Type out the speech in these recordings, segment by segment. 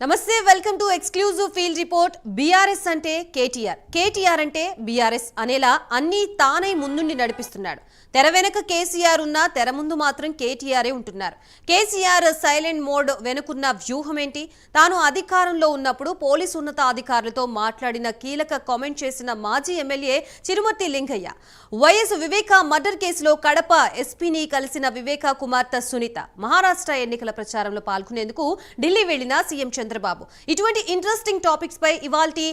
నమస్తే welcome to exclusive field report. BRS అంటే KTR. KTR అంటే బీఆర్ఎస్ అనేలా అన్నీ తానై ముందుండి నడిపిస్తున్నాడు. తెర వెనక కేసీఆర్ ఉన్నా తెర ముందు మాత్రం కేటీఆరే ఉంటున్నారు. కేసీఆర్ సైలెంట్ మోడ్ వెనుకున్న వ్యూహం ఏంటి తాను అధికారంలో ఉన్నప్పుడు పోలీసు ఉన్నతాధికారులతో మాట్లాడిన కీలక కామెంట్ చేసిన మాజీ MLA Chirumarthi Lingaiah. YS Viveka murder కేసులో కడప ఎస్పీని కలిసిన వివేక కుమార్తె సునీత మహారాష్ట్ర ఎన్నికల ప్రచారంలో పాల్గొనేందుకు ఢిల్లీ వెళ్ళిన సీఎం చంద్రబాబు. ఇటువంటి ఇంట్రెస్టింగ్ టాపిక్స్ పై ఇవాల్టి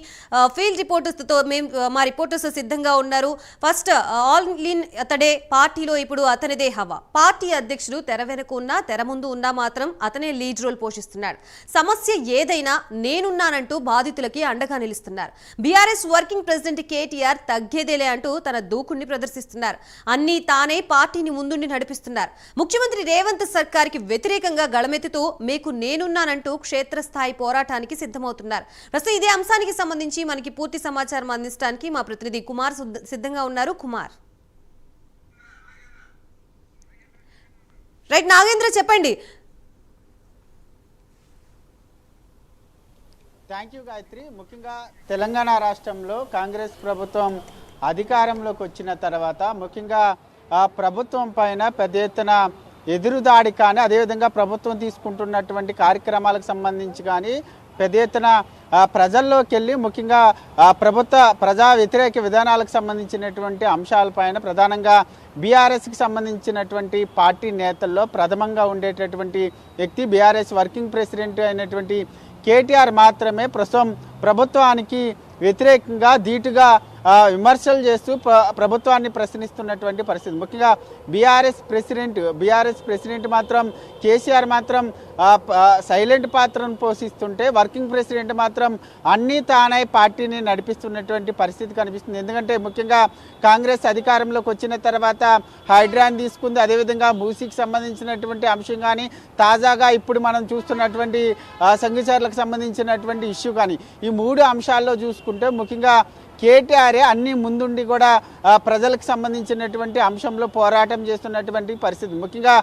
ఫీల్డ్ రిపోర్టర్స్తో మేము మా రిపోర్టర్స్ సిద్ధంగా ఉన్నారు. ఫస్ట్ ఆల్ ఇన్ అతడే పార్టీలో ఇప్పుడు అతనిదే హవా. పార్టీ అధ్యక్షుడు తెర వెనుక ఉన్నా తెర ముందు ఉన్నా మాత్రం అతనే లీడ్ రోల్ పోషిస్తున్నాడు. సమస్య ఏదైనా నేనున్నానంటూ బాధితులకి అండగా నిలుస్తున్నారు. బీఆర్ఎస్ వర్కింగ్ ప్రెసిడెంట్ కేటీఆర్ తగ్గేదేలే అంటూ తన దూకుణ్ణి ప్రదర్శిస్తున్నారు. అన్నీ తానే పార్టీని ముందుండి నడిపిస్తున్నారు. ముఖ్యమంత్రి రేవంత్ సర్కార్కి వ్యతిరేకంగా గళమెత్తుతూ మీకు నేనున్నానంటూ క్షేత్రస్థాయి పోరాటానికి సిద్ధమవుతున్నారు. ప్రస్తుతం ఇదే అంశానికి సంబంధించి మనకి పూర్తి సమాచారం అందించడానికి మా ప్రతినిధి కుమార్ సిద్ధ- సిద్ధంగా ఉన్నారు. కుమార్. రైట్ నాగేంద్ర చెప్పండి. Thank you Gayatri. ముఖ్యంగా తెలంగాణ రాష్ట్రంలో కాంగ్రెస్ ప్రభుత్వం అధికారంలోకి వచ్చిన తర్వాత ముఖ్యంగా ఆ ప్రభుత్వం పైన పెద్ద ఎత్తున ఎదురుదాడి కానీ అదేవిధంగా ప్రభుత్వం తీసుకుంటున్నటువంటి కార్యక్రమాలకు సంబంధించి కానీ పెద్ద ఎత్తున ప్రజల్లోకి వెళ్ళి ముఖ్యంగా ప్రభుత్వ ప్రజా వ్యతిరేక విధానాలకు సంబంధించినటువంటి అంశాలపైన ప్రధానంగా బీఆర్ఎస్కి సంబంధించినటువంటి పార్టీ నేతల్లో ప్రథమంగా ఉండేటటువంటి వ్యక్తి బీఆర్ఎస్ వర్కింగ్ ప్రెసిడెంట్ అయినటువంటి కేటీఆర్ మాత్రమే ప్రస్తుతం ప్రభుత్వానికి వ్యతిరేకంగా ధీటుగా విమర్శలు చేస్తూ ప్రభుత్వాన్ని ప్రశ్నిస్తున్నటువంటి పరిస్థితి. ముఖ్యంగా బీఆర్ఎస్ ప్రెసిడెంట్ బీఆర్ఎస్ ప్రెసిడెంట్ మాత్రం కేసీఆర్ మాత్రం సైలెంట్ పాత్రను పోషిస్తుంటే వర్కింగ్ ప్రెసిడెంట్ మాత్రం అన్నీ తానై పార్టీని నడిపిస్తున్నటువంటి పరిస్థితి కనిపిస్తుంది. ఎందుకంటే ముఖ్యంగా కాంగ్రెస్ అధికారంలోకి వచ్చిన తర్వాత హైడ్రాన్ తీసుకుంది. అదేవిధంగా మూసీకి సంబంధించినటువంటి అంశం కానీ తాజాగా ఇప్పుడు మనం చూస్తున్నటువంటి సంఘచారులకు సంబంధించినటువంటి ఇష్యూ కానీ ఈ మూడు అంశాల్లో చూసుకుంటే ముఖ్యంగా కేటీఆరే అన్ని ముందుండి కూడా ప్రజలకు సంబంధించినటువంటి అంశంలో పోరాటం చేస్తున్నటువంటి పరిస్థితి. ముఖ్యంగా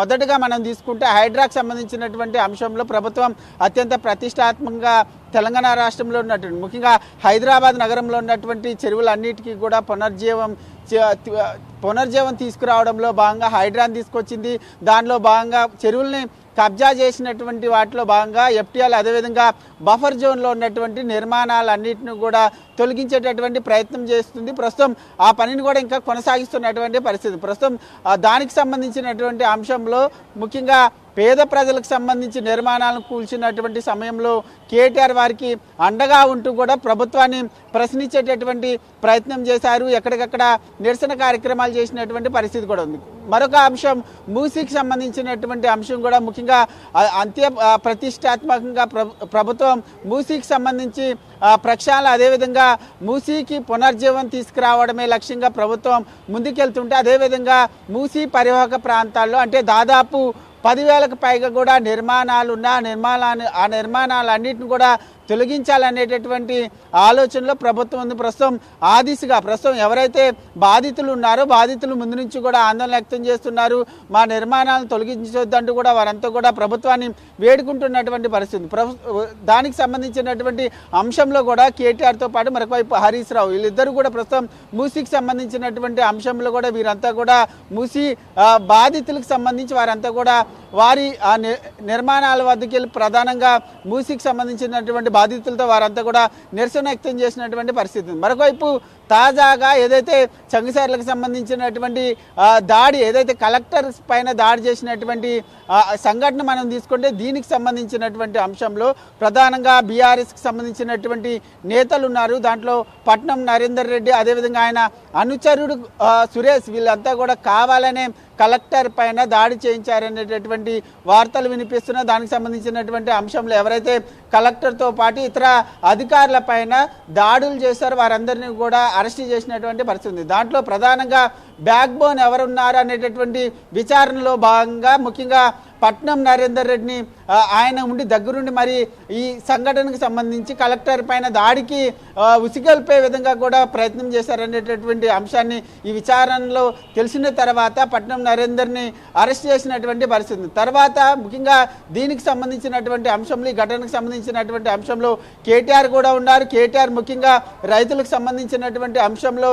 మొదటగా మనం తీసుకుంటే హైడ్రాకు సంబంధించినటువంటి అంశంలో ప్రభుత్వం అత్యంత ప్రతిష్టాత్మకంగా తెలంగాణ రాష్ట్రంలో ఉన్నటువంటి ముఖ్యంగా హైదరాబాద్ నగరంలో ఉన్నటువంటి చెరువులన్నిటికీ కూడా పునర్జీవం పునర్జీవం తీసుకురావడంలో భాగంగా హైడ్రాన్ తీసుకొచ్చింది. దానిలో భాగంగా చెరువుల్ని కబ్జా చేసినటువంటి వాటిలో భాగంగా ఎఫ్టీఎల్ అదేవిధంగా బఫర్ జోన్లో ఉన్నటువంటి నిర్మాణాలన్నింటిని కూడా తొలగించేటటువంటి ప్రయత్నం చేస్తుంది. ప్రస్తుతం ఆ పనిని కూడా ఇంకా కొనసాగిస్తున్నటువంటి పరిస్థితి. ప్రస్తుతం దానికి సంబంధించినటువంటి అంశంలో ముఖ్యంగా పేద ప్రజలకు సంబంధించి నిర్మాణాలను కూల్చినటువంటి సమయంలో కేటీఆర్ వారికి అండగా ఉంటూ కూడా ప్రభుత్వాన్ని ప్రశ్నించేటటువంటి ప్రయత్నం చేశారు. ఎక్కడికక్కడ నిరసన కార్యక్రమాలు చేసినటువంటి పరిస్థితి కూడా ఉంది. మరొక అంశం మూసీకి సంబంధించినటువంటి అంశం కూడా ముఖ్యంగా అంత్య ప్రతిష్టాత్మకంగా ప్రభు- ప్రభుత్వం మూసీకి సంబంధించి ఆ, ప్రక్షాళన అదేవిధంగా మూసీకి పునర్జీవం తీసుకురావడమే లక్ష్యంగా ప్రభుత్వం ముందుకెళ్తుంటే అదేవిధంగా మూసీ పరివాహక ప్రాంతాల్లో అంటే దాదాపు పదివేలకు పైగా కూడా నిర్మాణాలు ఉన్న ఆ నిర్మాణాన్ని ఆ నిర్మాణాలన్నింటిని కూడా తొలగించాలనేటటువంటి ఆలోచనలో ప్రభుత్వం ఉంది. ప్రస్తుతం ఆ దిశగా ప్రస్తుతం ఎవరైతే బాధితులు ఉన్నారో బాధితులు ముందు నుంచి కూడా ఆందోళన వ్యక్తం చేస్తున్నారు. మా నిర్మాణాలను తొలగించొద్దంటూ కూడా వారంతా కూడా ప్రభుత్వాన్ని వేడుకుంటున్నటువంటి పరిస్థితి దానికి సంబంధించినటువంటి అంశంలో కూడా కేటీఆర్తో పాటు మరొక వైపు హరీష్ రావు వీళ్ళిద్దరూ కూడా ప్రస్తుతం మూసీకి సంబంధించినటువంటి అంశంలో కూడా వీరంతా కూడా మూసీ బాధితులకు సంబంధించి వారంతా కూడా వారి ఆ ని- నిర్మాణాల వద్దకి వెళ్ళి ప్రధానంగా మూసికి సంబంధించినటువంటి బాధితులతో వారంతా కూడా నిరసన వ్యక్తం చేసినటువంటి పరిస్థితి ఉంది. మరొకవైపు తాజాగా ఏదైతే చంగసార్లకు సంబంధించినటువంటి దాడి ఏదైతే కలెక్టర్ పైన దాడి చేసినటువంటి సంఘటన మనం తీసుకుంటే దీనికి సంబంధించినటువంటి అంశంలో ప్రధానంగా బీఆర్ఎస్కి సంబంధించినటువంటి నేతలు ఉన్నారు దాంట్లో పట్నం నరేందర్ రెడ్డి అదేవిధంగా ఆయన అనుచరుడు సురేష్ వీళ్ళంతా కూడా కావాలనే కలెక్టర్ పైన దాడి చేయించారనేటటువంటి వార్తలు వినిపిస్తున్నా దానికి సంబంధించినటువంటి అంశంలో ఎవరైతే కలెక్టర్తో పాటు ఇతర అధికారుల పైన దాడులు చేశారో వారందరినీ కూడా అరెస్ట్ చేసినటువంటి పరిస్థితి ఉంది. దాంట్లో ప్రధానంగా బ్యాక్ బోన్ ఎవరున్నారు అనేటటువంటి విచారణలో భాగంగా ముఖ్యంగా పట్నం నరేందర్ రెడ్డిని ఆయన ఉండి దగ్గరుండి మరి ఈ సంఘటనకు సంబంధించి కలెక్టర్ పైన దాడికి ఉసిగల్పే విధంగా కూడా ప్రయత్నం చేశారనేటటువంటి అంశాన్ని ఈ విచారణలో తెలిసిన తర్వాత పట్నం నరేందర్ని అరెస్ట్ చేసినటువంటి పరిస్థితి. తర్వాత ముఖ్యంగా దీనికి సంబంధించినటువంటి అంశంలో ఈ ఘటనకు సంబంధించినటువంటి అంశంలో కేటీఆర్ కూడా ఉన్నారు. కేటీఆర్ ముఖ్యంగా రైతులకు సంబంధించినటువంటి అంశంలో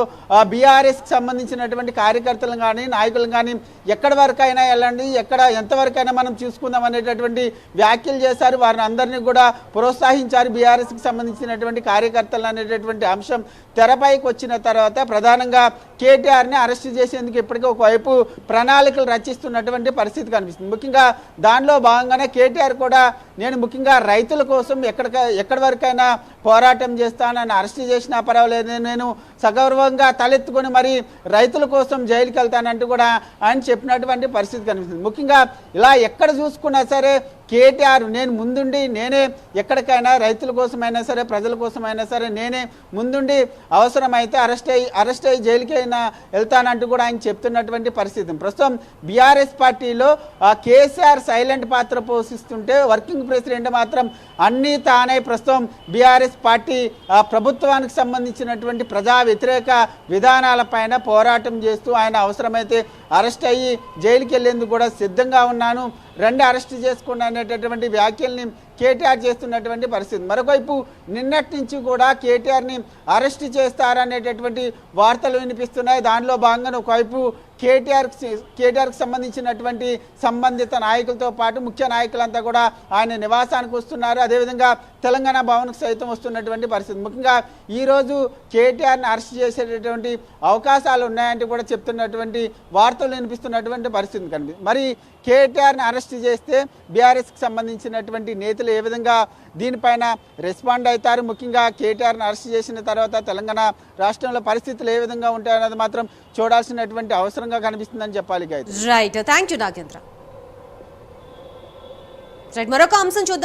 బీఆర్ఎస్కి సంబంధించినటువంటి కార్యకర్తలను కానీ నాయకులను కానీ ఎక్కడి వరకైనా వెళ్ళండి ఎక్కడ ఎంతవరకైనా మనం చూసుకుందాం అనేటటువంటి వ్యాఖ్యలు చేశారు. వారిని అందరినీ కూడా ప్రోత్సహించారు. బీఆర్ఎస్కి సంబంధించినటువంటి కార్యకర్తలు అనేటటువంటి అంశం తెరపైకి వచ్చిన తర్వాత ప్రధానంగా కేటీఆర్ని అరెస్ట్ చేసేందుకు ఇప్పటికే ఒకవైపు ప్రణాళికలు రచిస్తున్నటువంటి పరిస్థితి కనిపిస్తుంది. ముఖ్యంగా దానిలో భాగంగానే కేటీఆర్ కూడా నేను ముఖ్యంగా రైతుల కోసం ఎక్కడ ఎక్కడి వరకైనా పోరాటం చేస్తానని అరెస్ట్ చేసినా పర్వాలేదు. నేను సగౌరవంగా తలెత్తుకొని మరి రైతుల కోసం జైలుకి వెళ్తానంటూ కూడా ఆయన చెప్పినటువంటి పరిస్థితి కనిపిస్తుంది. ముఖ్యంగా ఇలా ఎక్కడ చూసుకున్నా సరే కేటీఆర్ నేను ముందుండి నేనే ఎక్కడికైనా రైతుల కోసమైనా సరే ప్రజల కోసమైనా సరే నేనే ముందుండి అవసరమైతే అరెస్ట్ అయ్యి అరెస్ట్ అయ్యి జైలుకైనా వెళ్తానంటూ కూడా ఆయన చెప్తున్నటువంటి పరిస్థితి. ప్రస్తుతం బీఆర్ఎస్ పార్టీలో కేసీఆర్ సైలెంట్ పాత్ర పోషిస్తుంటే వర్కింగ్ ప్రెసిడెంట్ మాత్రం అన్నీ తానే ప్రస్తుతం బీఆర్ఎస్ పార్టీ ఆ, ప్రభుత్వానికి సంబంధించినటువంటి ప్రజా వ్యతిరేక విధానాలపైన పోరాటం చేస్తూ ఆయన అవసరమైతే అరెస్ట్ అయ్యి జైలుకి వెళ్ళేందుకు కూడా సిద్ధంగా ఉన్నాను. రెండు అరెస్ట్ చేసుకోండి అనేటటువంటి వ్యాఖ్యల్ని కేటీఆర్ చేస్తున్నటువంటి పరిస్థితి. మరొకవైపు నిన్నటి నుంచి కూడా కేటీఆర్ని అరెస్ట్ చేస్తారనేటటువంటి వార్తలు వినిపిస్తున్నాయి. దానిలో భాగంగా ఒకవైపు కేటీఆర్ కేటీఆర్కి సంబంధించినటువంటి సంబంధిత నాయకులతో పాటు ముఖ్య నాయకులంతా కూడా ఆయన నివాసానికి వస్తున్నారు. అదేవిధంగా తెలంగాణ భవన్కు సైతం వస్తున్నటువంటి పరిస్థితి. ముఖ్యంగా ఈరోజు కేటీఆర్ని అరెస్ట్ చేసేటటువంటి అవకాశాలు ఉన్నాయంటే కూడా చెప్తున్నటువంటి వార్తలు వినిపిస్తున్నటువంటి పరిస్థితి కనిపి మరి కేటీఆర్ని అరెస్ట్ చేస్తే బీఆర్ఎస్కి సంబంధించినటువంటి నేతలు ఏ విధంగా దీనిపైన రెస్పాండ్ అవుతారు? ముఖ్యంగా కేటీఆర్ని అరెస్ట్ చేసిన తర్వాత తెలంగాణ రాష్ట్రంలో పరిస్థితులు ఏ విధంగా ఉంటాయన్నది మాత్రం చూడాల్సినటువంటి అవసరంగా కనిపిస్తుందని చెప్పాలి right thank you Nagendra. Right మరొక అంశం చూద్దాం.